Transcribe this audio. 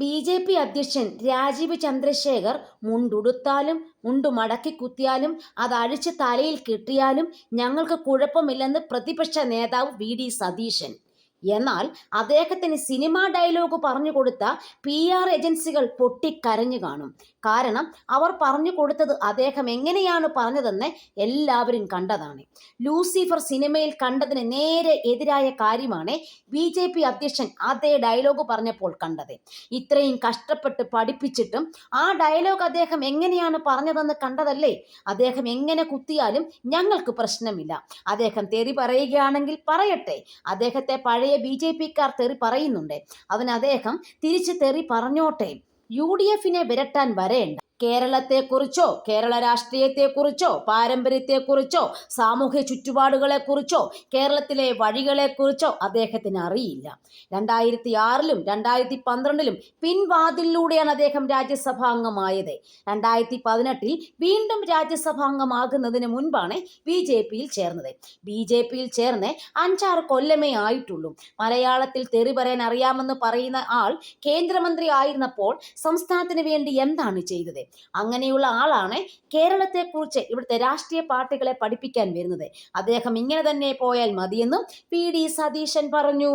B J P അധ്യക്ഷൻ രാജീവ് ചന്ദ്രശേഖർ മുണ്ടുടുത്താലും മുണ്ടു മടക്കി കുത്തിയാലും അത് അഴിച്ച് തലയിൽ കെട്ടിയാലും ഞങ്ങൾക്ക് കുഴപ്പമില്ലെന്ന് പ്രതിപക്ഷ നേതാവ് വി ഡി സതീശൻ. എന്നാൽ അദ്ദേഹത്തിന് സിനിമാ ഡയലോഗ് പറഞ്ഞു കൊടുത്ത പി ആർ ഏജൻസികൾ പൊട്ടിക്കരഞ്ഞു കാണും. കാരണം അവർ പറഞ്ഞു കൊടുത്തത് അദ്ദേഹം എങ്ങനെയാണ് പറഞ്ഞതെന്ന് എല്ലാവരും കണ്ടതാണ്. ലൂസിഫർ സിനിമയിൽ കണ്ടതിന് നേരെ എതിരായ കാര്യമാണ് ബി ജെ പി അധ്യക്ഷൻ അതേ ഡയലോഗ് പറഞ്ഞപ്പോൾ കണ്ടത്. ഇത്രയും കഷ്ടപ്പെട്ട് പഠിപ്പിച്ചിട്ടും ആ ഡയലോഗ് അദ്ദേഹം എങ്ങനെയാണ് പറഞ്ഞതെന്ന് കണ്ടതല്ലേ? അദ്ദേഹം എങ്ങനെ കുത്തിയാലും ഞങ്ങൾക്ക് പ്രശ്നമില്ല. അദ്ദേഹം തെറി പറയുകയാണെങ്കിൽ പറയട്ടെ. അദ്ദേഹത്തെ പഴയ ബി ജെ പിക്കാർ തെറി പറയുന്നുണ്ട്. അവൻ അദ്ദേഹം തിരിച്ച് തെറി പറഞ്ഞോട്ടെ. യു ഡി എഫിനെ വിരട്ടാൻ വരേണ്ട. കേരളത്തെക്കുറിച്ചോ കേരള രാഷ്ട്രീയത്തെക്കുറിച്ചോ പാരമ്പര്യത്തെക്കുറിച്ചോ സാമൂഹ്യ ചുറ്റുപാടുകളെക്കുറിച്ചോ കേരളത്തിലെ വഴികളെക്കുറിച്ചോ അദ്ദേഹത്തിന് അറിയില്ല. രണ്ടായിരത്തി ആറിലും രണ്ടായിരത്തി പന്ത്രണ്ടിലും പിൻവാതിലൂടെയാണ് അദ്ദേഹം രാജ്യസഭാംഗമായത്. രണ്ടായിരത്തി പതിനെട്ടിൽ വീണ്ടും രാജ്യസഭാംഗമാകുന്നതിന് മുൻപാണ് ബി ജെ പിയിൽ ചേർന്നത്. ബി ജെ പിയിൽ ചേർന്ന് അഞ്ചാറ് കൊല്ലമേ ആയിട്ടുള്ളൂ. മലയാളത്തിൽ തെറി പറയാൻ അറിയാമെന്ന് പറയുന്ന ആൾ കേന്ദ്രമന്ത്രി ആയിരുന്നപ്പോൾ സംസ്ഥാനത്തിന് വേണ്ടി എന്താണ് ചെയ്തത്? അങ്ങനെയുള്ള ആളാണ് കേരളത്തെക്കുറിച്ച് ഇവിടുത്തെ രാഷ്ട്രീയ പാർട്ടികളെ പഠിപ്പിക്കാൻ വരുന്നത്. അദ്ദേഹം ഇങ്ങനെ തന്നെ പോയാൽ മതിയെന്നും പി. ഡി. സതീശൻ പറഞ്ഞു.